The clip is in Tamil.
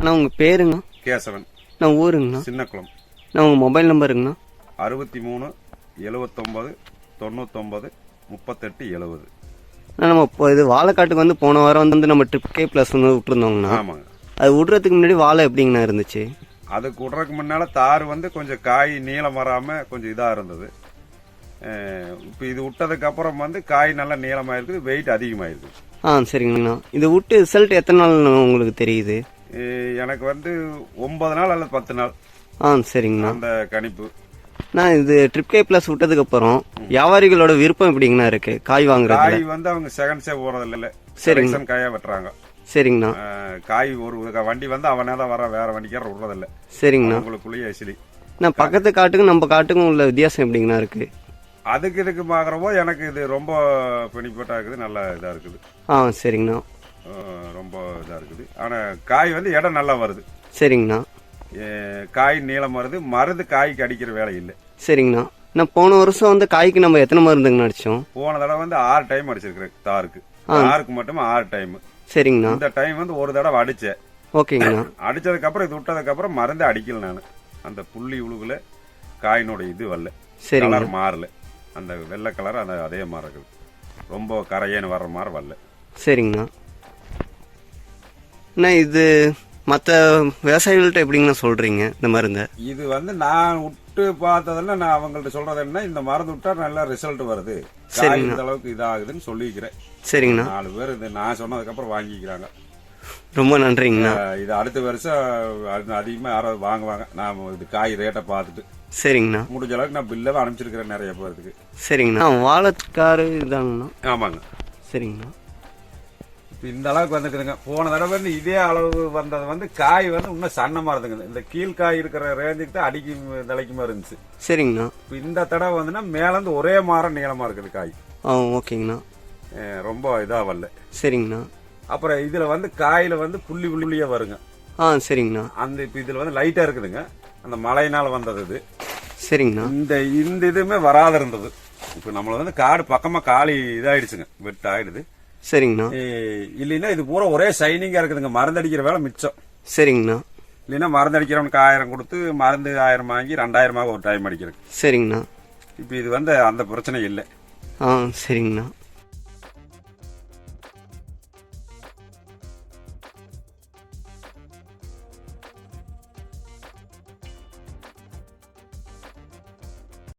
அண்ணா உங்கள் பேருங்கண்ணா. கேசவன் நான் ஊருங்கண்ணா. சின்னக்குளம். நான் உங்கள் மொபைல் நம்பருங்கண்ணா. அறுபத்தி மூணு எழுவத்தொம்பது தொண்ணூத்தொம்பது முப்பத்தெட்டு எழுபது அண்ணா நம்ம இப்போ இது வாழைக்காட்டுக்கு வந்து போன வாரம் வந்து நம்ம ட்ரிப் கே ப்ளஸ் வந்து விட்டுருந்தோங்கண்ணா. ஆமாங்க. அது விட்றதுக்கு முன்னாடி வாழை எப்படிங்கண்ணா இருந்துச்சு? அதுக்கு விட்றதுக்கு முன்னால தார் வந்து கொஞ்சம் காய் நீளம் வராம கொஞ்சம் இதா இருந்தது. இப்போ இது விட்டதுக்கு அப்புறம் வந்து காய் நல்லா நீளமா இருக்குது வெயிட் அதிகமாயிருக்கு ஆ சரிங்கண்ணா. இது விட்டு ரிசல்ட் எத்தனை நாள் உங்களுக்கு தெரியுது? எனக்கு வந்து ஒன்பது நாள் அல்லது பத்து நாள். ஆ சரிங்கண்ணா. அந்த கணிப்பு. நான் இது ட்ரிப் கே ப்ளஸ் விட்டதுக்கு அப்புறம் வியாபாரிகளோட விருப்பம் எப்படிங்கண்ணா இருக்கு? காய் வாங்குறதுல? காய் வந்து அவங்க செகண்ட்ஸே போறது இல்ல சரிங்க. காயா வெட்டுறாங்க. சரிங்கண்ணா. காய் ஒரு வண்டி வந்து அவனே தான் வர வேற வண்டிக்கார விடுறதில்ல. சரிங்கண்ணா. அவங்களுக்குள்ளேயே எசிலி நான் பக்கத்து காட்டுக்கும் நம்ம காட்டுக்கும் உள்ள வித்தியாசம் எப்படிங்கண்ணா இருக்கு? அதுக்கு இதுக்கு பார்க்குறப்போ எனக்கு இது ரொம்ப பெனிஃபிட்டாக இருக்குது நல்ல இதாக இருக்குது. ஆ சரிங்கண்ணா. இதாக இருக்குது. ஆனால் காய் வந்து இடம் நல்லா வருது. சரிங்கண்ணா. காய் நீளம் வருது. மருந்து காய்க்கு அடிக்கிற வேலை இல்லை. சரிங்கண்ணா. நான் போன வருஷம் வந்து காய்க்கு நம்ம எத்தனை மருந்துங்கண்ணா அடிச்சோம்? போன தடவை வந்து ஆறு டைம் அடிச்சிருக்கிறேன் தாருக்கு. தாருக்கு மட்டும் ஆறு டைம். சரிங்கண்ணா. இந்த டைம் வந்து ஒரு தடவை அடிச்சேன். ஓகேங்கண்ணா. அடிச்சதுக்கு அப்புறம் இது விட்டதுக்கு அப்புறம் மருந்து அடிக்கல நான். அந்த புள்ளி உழுகுல காயினோட இது வரல. சரிங்க. கலர் மாறல. அந்த வெள்ளை கலர் அந்த அதே மாதிரி இருக்குது. ரொம்ப கரையேன்னு வர்ற மாதிரி வரல. சரிங்கண்ணா. அண்ணா இது மற்ற விவசாயிகள்கிட்ட எப்படிங்கண்ணா சொல்கிறீங்க இந்த மருந்தை? இது வந்து நான் விட்டு பார்த்ததுல நான் அவங்கள்ட்ட சொல்றது என்ன இந்த மருந்து விட்டா நல்ல ரிசல்ட் வருது. காய். இந்த அளவுக்கு இதாகுதுன்னு சொல்லிக்கிறேன். சரிங்கண்ணா. நாலு பேர் இது நான் சொன்னதுக்கு அப்புறம் வாங்கிக்கிறாங்க. ரொம்ப நன்றிங்கண்ணா. இது அடுத்த வருஷம் அது அதிகமா யாராவது வாங்குவாங்க. நான் இது காய் ரேட்டை பார்த்துட்டு. சரிங்கண்ணா. முடிஞ்ச அளவுக்கு நான் பில்லவே அனுப்பிச்சிருக்கிறேன் நிறைய பேருக்கு சரிங்கண்ணா. வாழைக்காரு இதாங்கண்ணா. ஆமாங்க. சரிங்கண்ணா. இப்ப இந்த அளவுக்கு வந்துக்குதுங்க போன தடவை வந்து இதே அளவு வந்தது வந்து காய் வந்து இன்னும் சன்னமா இருந்துங்க இந்த கீழ்காய் இருக்கிற ரேஞ்சுக்கு தான் அடிக்கி நிலைக்குமா இருந்துச்சு. சரிங்கண்ணா. இப்ப இந்த தடவை வந்துன்னா மேலேருந்து ஒரே மாரம் நீளமா இருக்குது காய். ஆ ஓகேங்கண்ணா. ரொம்ப இதா வரல சரிங்கண்ணா. அப்புறம் இதுல வந்து காயில வந்து புள்ளி புள்ளியா வருங்க. ஆ சரிங்கண்ணா. அந்த இப்ப இதுல வந்து லைட்டா இருக்குதுங்க. அந்த மழையினால வந்தது இது. சரிங்கண்ணா. இந்த இந்த இதுவுமே வராத இருந்தது. இப்ப நம்மள வந்து காடு பக்கமா காலி இதாயிடுச்சுங்க. வெட்டு ஆயிடுது சரிங்கண்ணா. இல்லைன்னா இது பூரா ஒரே ஷைனிங்கா இருக்குதுங்க. மருந்து அடிக்கிற வேலை மிச்சம். சரிங்கண்ணா. இல்லைன்னா மருந்து அடிக்கிறவனுக்கு ஆயிரம் கொடுத்து மருந்து ஆயிரம் வாங்கி ரெண்டாயிரமாக ஒரு டைம் அடிக்கிறேன். சரிங்கண்ணா. இப்போ இது வந்து அந்த பிரச்சனை இல்லை. ஆ சரிங்கண்ணா.